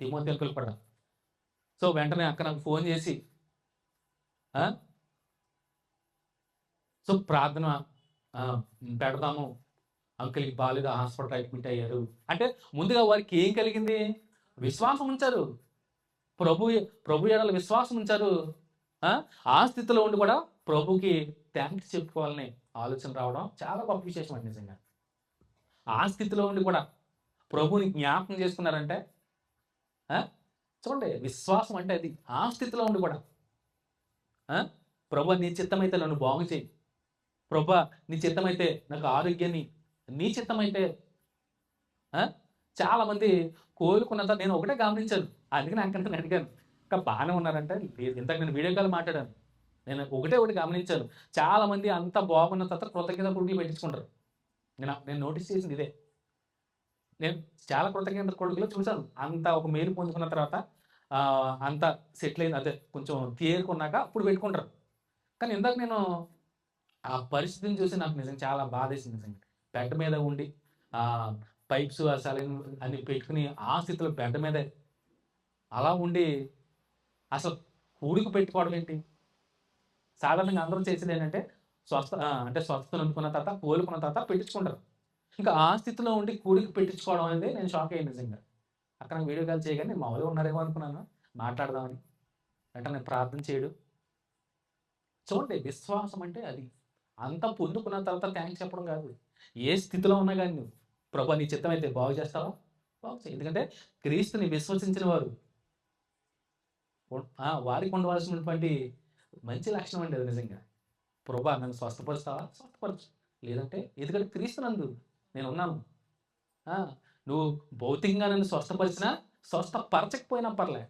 Timothy పిలుపడం so వెంటనే అక్క నాకు ఫోన్ చేసి సో ప్రార్థన పెడదాము అంకుల్కి బాగాలేదు హాస్పిటల్ అడ్మిట్ అయ్యారు. అంటే ముందుగా వారికి ఏం కలిగింది? విశ్వాసం ఉంచారు. ప్రభు ప్రభు ఎడల విశ్వాసం ఉంచారు. ఆ? స్థితిలో ఉండి కూడా ప్రభుకి థ్యాంక్స్ చెప్పుకోవాలని ఆలోచన రావడం చాలా గొప్ప విశేషం అండి నిజంగా. ఆ స్థితిలో ఉండి కూడా ప్రభుని జ్ఞాపకం చేసుకున్నారంటే చూడండి విశ్వాసం అంటే అది. ఆ స్థితిలో ఉండి కూడా. ప్రభా ప్రభు నీ చిత్తమైతే నన్ను బాగు చేయి. ప్రభు నీ చిత్తమైతే నాకు ఆరోగ్యాన్ని నీ చిత్తమైతే చాలామంది కోరుకున్నంత కోలుకున్నంత నేను ఒకటే గమనించాను. అందుకే నాకు నేను అడిగాను. ఇంకా బాగానే ఉన్నారంటే. ఇంతకు నేను వీడియో కాల్ మాట్లాడాను. నేను ఒకటే ఒకటి గమనించాను. చాలా మంది అంత బాగున్న తర్వాత కృతజ్ఞత గుడికి పెట్టించుకుంటారు. నేను నేను నోటీస్ చేసింది ఇదే. నేను చాలా కృతజ్ఞత కొడుకులో చూశాను. అంత ఒక మేలు పొందుకున్న తర్వాత అంత సెటిల్ అయింది అదే కొంచెం తేరుకున్నాక అప్పుడు పెట్టుకుంటారు. కానీ ఇందాక నేను ఆ పరిస్థితిని చూసి నాకు నిజంగా చాలా బాధేసింది నిజంగా. బెడ్ మీద ఉండి పైప్స్ అసలు సలైన్ అన్ని పెట్టుకుని ఆ స్థితిలో బెడ్ మీదే అలా ఉండి అసలు కూడికి పెట్టుకోవడం ఏంటి? సాధారణంగా అందరూ చేసేది ఏంటంటే స్వస్థ అంటే స్వస్థత అనుకున్న తర్వాత కోలుకున్న తర్వాత పెట్టించుకుంటారు. ఇంకా ఆ స్థితిలో ఉండి కూడికి పెట్టించుకోవడం అనేది నేను షాక్ అయ్యాను నిజంగా. అక్కడ నాకు వీడియో కాల్ చేయగానే మామూలుగా ఉన్నారేమో అనుకున్నాను. మాట్లాడదామని. అంటే నేను ప్రార్థన చేయడు. చూడండి విశ్వాసం అంటే అది. అంత పొందుకున్న తర్వాత థ్యాంక్స్ చెప్పడం కాదు. ఏ స్థితిలో ఉన్నా కానీ నువ్వు ప్రభా నీ చిత్తం అయితే బాగు చేస్తావా? బాగు చేయి. ఎందుకంటే క్రీస్తుని విశ్వసించిన వారు. వారికి ఉండవలసినటువంటి మంచి లక్షణం అండి అది నిజంగా. ప్రభా నన్ను స్వస్థపరుస్తావా? స్వస్థపరచు. లేదంటే ఎందుకంటే క్రీస్తు నందు నేను ఉన్నాను నువ్వు భౌతికంగా నన్ను స్వస్థపరిచినా స్వస్థపరచకపోయినా పర్లే.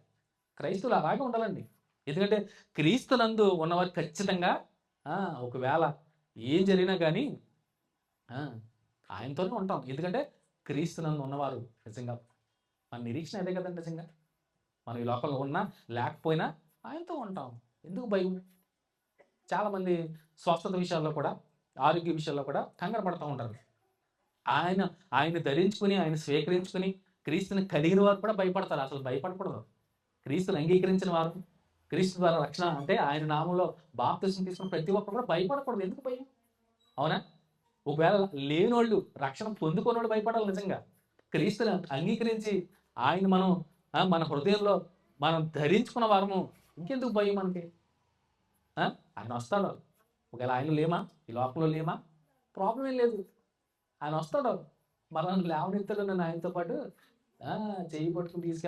క్రైస్తువులు అలాగే ఉండాలండి. ఎందుకంటే క్రీస్తులందు ఉన్నవారు ఖచ్చితంగా ఒకవేళ ఏం జరిగినా కానీ ఆయనతోనే ఉంటాం. ఎందుకంటే క్రీస్తునందు ఉన్నవారు నిజంగా. మన నిరీక్షణ అదే కదండి నిజంగా. మనం ఈ లోకంలో ఉన్నా లేకపోయినా ఆయనతో ఉంటాం. ఎందుకు భయం? చాలామంది స్వస్థత విషయాల్లో కూడా ఆరోగ్య విషయాల్లో కూడా కంగారు పడుతూ ఉంటారు. ఆయన ఆయన ధరించుకుని ఆయన స్వీకరించుకుని క్రీస్తుని కలిగిన వారు కూడా భయపడతారు. అసలు భయపడకూడదు. క్రీస్తుని అంగీకరించిన వారు క్రీస్తు ద్వారా రక్షణ అంటే ఆయన నామంలో బాప్తిసం తీసుకున్న ప్రతి ఒక్కరు కూడా భయపడకూడదు. ఎందుకు భయం? అవునా? ఒకవేళ లేనోళ్ళు రక్షణ పొందుకున్నోళ్ళు భయపడాలి నిజంగా. క్రీస్తుని అంగీకరించి ఆయన మనం మన హృదయంలో మనం ధరించుకున్న వారము ఇంకెందుకు భయం మనకి? ఆయన వస్తాడు. ఒకవేళ ఆయన లేమా? ఈ లోకంలో లేమా? ప్రాబ్లం ఏం లేదు. ఆయన వస్తాడు. మనం లేవనెత్తలు నన్ను ఆయనతో పాటు. ఆ, చెయ్యి పట్టుకుని తీసుకెళ్ళి